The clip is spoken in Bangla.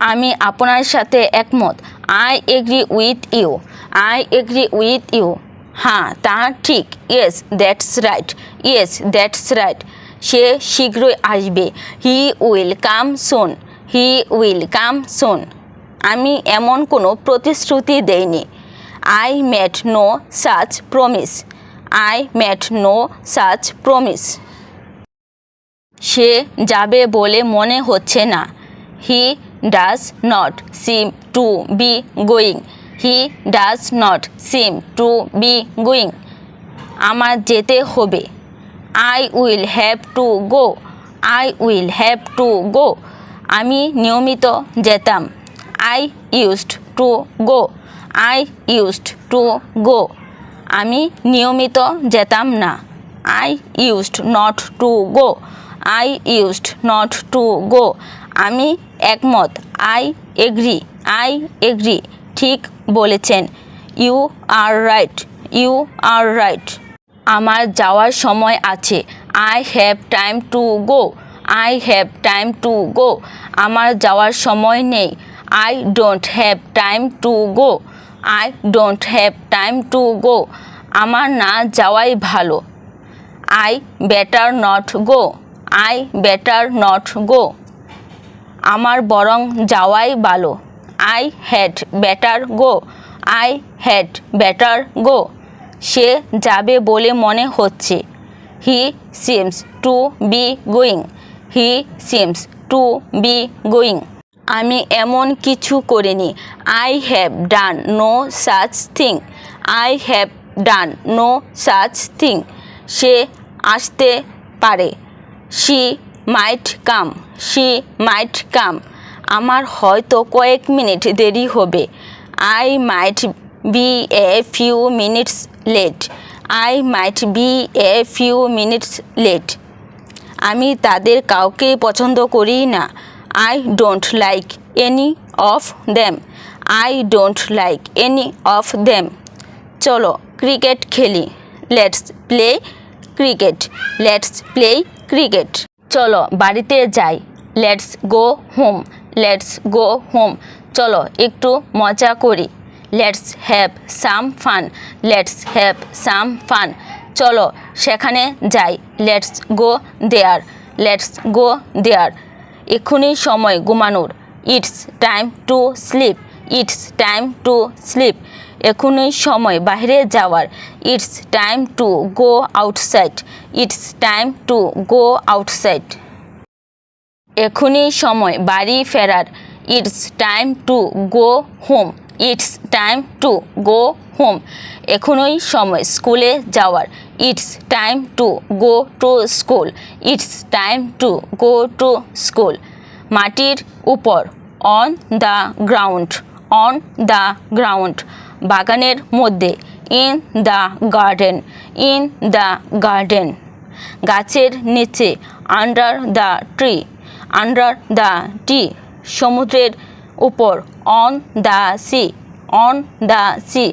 আমি আপনার সাথে একমত। I agree with you I agree with you হ্যাঁ তা ঠিক। Yes that's right yes that's right সে শীঘ্রই আসবে। He will come soon he will come সুন আমি এমন কোনো প্রতিশ্রুতি দেইনি। I met no such promise I met no such promise সে যাবে বলে মনে হচ্ছে না। He does not seem to be going he does not seem to be going আমার যেতে হবে। I will have to go I will have to go আমি নিয়মিত যেতাম। I used to go I used to go আমি নিয়মিত যেতাম না। I used not to go I used not to go আমি একমত। I agree I agree. ঠিক বলেছেন। You are right, you are right. আমার যাওয়ার সময় আছে। I have time to go. I have time to go. আমার যাওয়ার সময় নেই। I don't have time to go. I don't have time to go. আমার না যাওয়াই ভালো। I better not go. I better not go. আমার বরং যাওয়াই ভালো। I had better go. I had better go. সে যাবে বলে মনে হচ্ছে। He seems to be going. He seems to be going. আমি এমন কিছু করিনি। I have done no such thing. I have done no such thing. সে আসতে পারে। She might come she might কাম আমার হয়তো কয়েক মিনিট দেরি হবে। I might be a few minutes late I might be a few minutes late আমি তাদের কাউকে পছন্দ করি না। I don't like any of them I don't like any of them চলো ক্রিকেট খেলি। Let's play cricket let's play cricket চলো বাড়িতে যাই। Let's go home let's go home চলো একটু মজা করি। Let's have some fun let's have some fun চলো সেখানে যাই। Let's go there let's go দেয়ার এক্ষুনি সময় ঘুমানোর। It's time to sleep it's time to sleep. এখনই সময়, বাইরে যাওয়ার। It's time to go outside. It's time to go outside. এখনই সময়, বাড়ি ফেরার। It's time to go home. It's time to go home. এখনই সময়, স্কুলে যাওয়ার। It's time to go to school. It's time to go to school. মাটির উপর, on the ground. On the ground বাগানের মধ্যে in the garden in the garden গাছের নিচে under the tree under the tree সমুদ্রের উপর on the sea on the sea